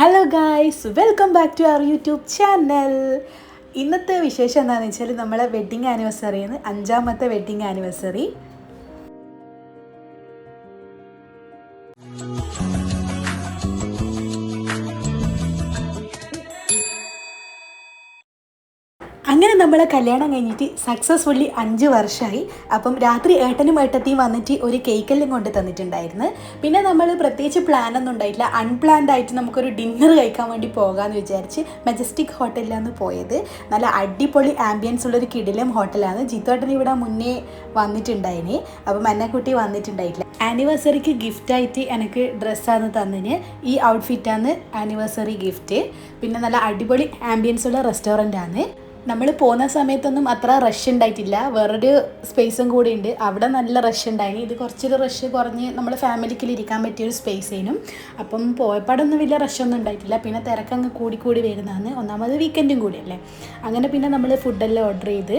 Hello guys welcome back to our YouTube channel ഇന്നത്തെ വിശേഷം എന്താണെന്ന് വെച്ചാൽ നമ്മളെ വെഡ്ഡിങ് ആനിവേഴ്സറിന്ന് അഞ്ചാമത്തെ വെഡ്ഡിങ് ആനിവേഴ്സറി അങ്ങനെ നമ്മളെ കല്യാണം കഴിഞ്ഞിട്ട് സക്സസ്ഫുള്ളി അഞ്ച് വർഷമായി അപ്പം രാത്രി ഏട്ടനും ഏട്ടത്തിയും വന്നിട്ട് ഒരു കേക്കെല്ലാം കൊണ്ട് തന്നിട്ടുണ്ടായിരുന്നു. പിന്നെ നമ്മൾ പ്രത്യേകിച്ച് പ്ലാൻ ഒന്നും ഉണ്ടായിട്ടില്ല. അൺപ്ലാൻഡ് ആയിട്ട് നമുക്കൊരു ഡിന്നർ കഴിക്കാൻ വേണ്ടി പോകാമെന്ന് വിചാരിച്ച് മെജസ്റ്റിക് ഹോട്ടലിലാണ് പോയത്. നല്ല അടിപൊളി ആംബിയൻസ് ഉള്ളൊരു കിടിലം ഹോട്ടലാണ് ജിത്തോട്ടൻ ഇവിടെ മുന്നേ വന്നിട്ടുണ്ടായിന്. അപ്പം എന്നെക്കുട്ടി വന്നിട്ടുണ്ടായിട്ടില്ല. ആനിവേഴ്സറിക്ക് ഗിഫ്റ്റായിട്ട് എനിക്ക് ഡ്രസ്സാണ് തന്നിന്. ഈ ഔട്ട്ഫിറ്റാണ് ആനിവേഴ്സറി ഗിഫ്റ്റ് പിന്നെ നല്ല അടിപൊളി ആംബിയൻസ് ഉള്ള റെസ്റ്റോറന്റ് ആണ്. നമ്മൾ പോകുന്ന സമയത്തൊന്നും അത്ര റഷ് ഉണ്ടായിട്ടില്ല. വേറൊരു സ്പേസും കൂടി ഉണ്ട് അവിടെ നല്ല റഷ് ഉണ്ടായിന്. ഇത് കുറച്ചൊരു റഷ് കുറഞ്ഞ് നമ്മൾ ഫാമിലിക്കിൽ ഇരിക്കാൻ പറ്റിയൊരു സ്പേസേനും അപ്പം പോയപ്പാടൊന്നും വലിയ റഷൊന്നും ഉണ്ടായിട്ടില്ല. പിന്നെ തിരക്കങ്ങ് കൂടി കൂടി വരുന്നതാണ്. ഒന്നാമത് വീക്കെൻഡും കൂടിയല്ലേ അങ്ങനെ പിന്നെ നമ്മൾ ഫുഡെല്ലാം ഓർഡർ ചെയ്ത്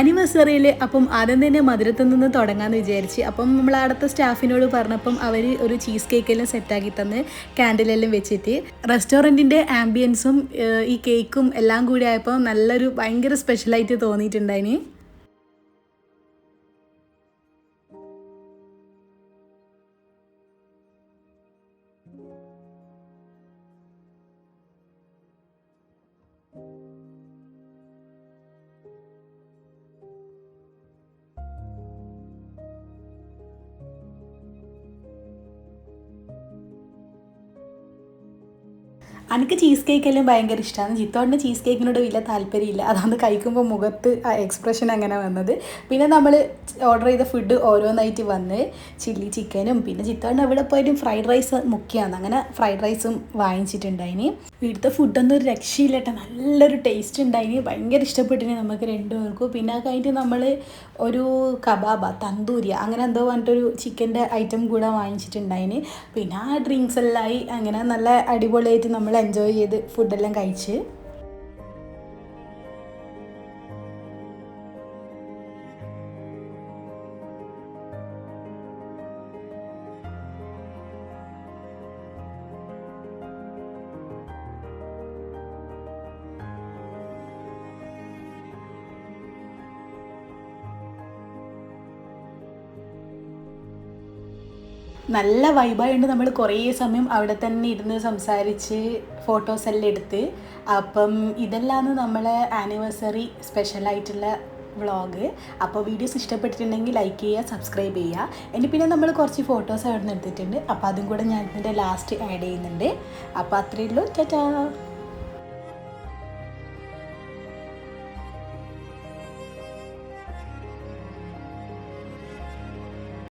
ആനിവേഴ്സറിയിൽ അപ്പം ആദ്യം തന്നെ മധുരത്തിൽ നിന്ന് തുടങ്ങാമെന്ന് വിചാരിച്ച്. അപ്പം നമ്മൾ അവിടുത്തെ സ്റ്റാഫിനോട് പറഞ്ഞപ്പം അവർ ഒരു ചീസ് കേക്കെല്ലാം സെറ്റാക്കി തന്ന് ക്യാൻഡിലെല്ലാം വെച്ചിട്ട്. റെസ്റ്റോറന്റിന്റെ ആംബിയൻസും ഈ കേക്കും എല്ലാം കൂടി ആയപ്പോൾ നല്ലൊരു ഭയങ്കര സ്പെഷ്യലായിട്ട് തോന്നിയിട്ടുണ്ടായിന്. എനിക്ക് ചീസ് കേക്ക് എല്ലാം ഭയങ്കര ഇഷ്ടമാണ് ജിത്തോടിന് ചീസ് കേക്കിനോട് വലിയ താല്പര്യമില്ല. അതാണ് കഴിക്കുമ്പോൾ മുഖത്ത് ആ എക്സ്പ്രഷൻ അങ്ങനെ വന്നത്. പിന്നെ നമ്മൾ ഓർഡർ ചെയ്ത ഫുഡ് ഓരോന്നായിട്ട് വന്ന് ചില്ലി ചിക്കനും പിന്നെ ജിത്തോടിന് എവിടെ പോയാലും ഫ്രൈഡ് റൈസ് മുഖ്യമാണ് അങ്ങനെ ഫ്രൈഡ് റൈസും വാങ്ങിച്ചിട്ടുണ്ടായിന്. ഇവിടുത്തെ ഫുഡൊന്നും ഒരു രക്ഷയില്ല കേട്ടോ നല്ലൊരു ടേസ്റ്റ് ഉണ്ടായിന്. ഭയങ്കര ഇഷ്ടപ്പെട്ടിന് നമുക്ക് രണ്ടുപേർക്കും. പിന്നെ കഴിഞ്ഞിട്ട് നമ്മൾ ഒരു കബാബ തന്തൂരി അങ്ങനെ എന്തോ പറഞ്ഞിട്ടൊരു ചിക്കന്റെ ഐറ്റം കൂടെ വാങ്ങിച്ചിട്ടുണ്ടായിന്. പിന്നെ ആ ഡ്രിങ്ക്സ് എല്ലാം ആയി. അങ്ങനെ നല്ല അടിപൊളിയായിട്ട് നമ്മൾ എൻജോയ് ചെയ്ത് ഫുഡെല്ലാം കഴിച്ച് നല്ല വൈബായതുകൊണ്ട് നമ്മൾ കുറേ സമയം അവിടെ തന്നെ ഇരുന്ന് സംസാരിച്ച് ഫോട്ടോസ് എല്ലാം എടുത്ത്. അപ്പം ഇതെല്ലാമാണ് നമ്മളെ ആനിവേഴ്സറി സ്പെഷ്യലായിട്ടുള്ള വ്ളോഗ് അപ്പോൾ വീഡിയോസ് ഇഷ്ടപ്പെട്ടിട്ടുണ്ടെങ്കിൽ ലൈക്ക് ചെയ്യുക സബ്സ്ക്രൈബ് ചെയ്യുക. ഇനി പിന്നെ നമ്മൾ കുറച്ച് ഫോട്ടോസ് അവിടെ നിന്ന് എടുത്തിട്ടുണ്ട്. അപ്പോൾ അതും കൂടെ ഞാൻ ഇതിന്റെ ലാസ്റ്റ് ആഡ് ചെയ്യുന്നുണ്ട്. അപ്പോൾ അത്രയേ ഉള്ളൂ. ടാറ്റാ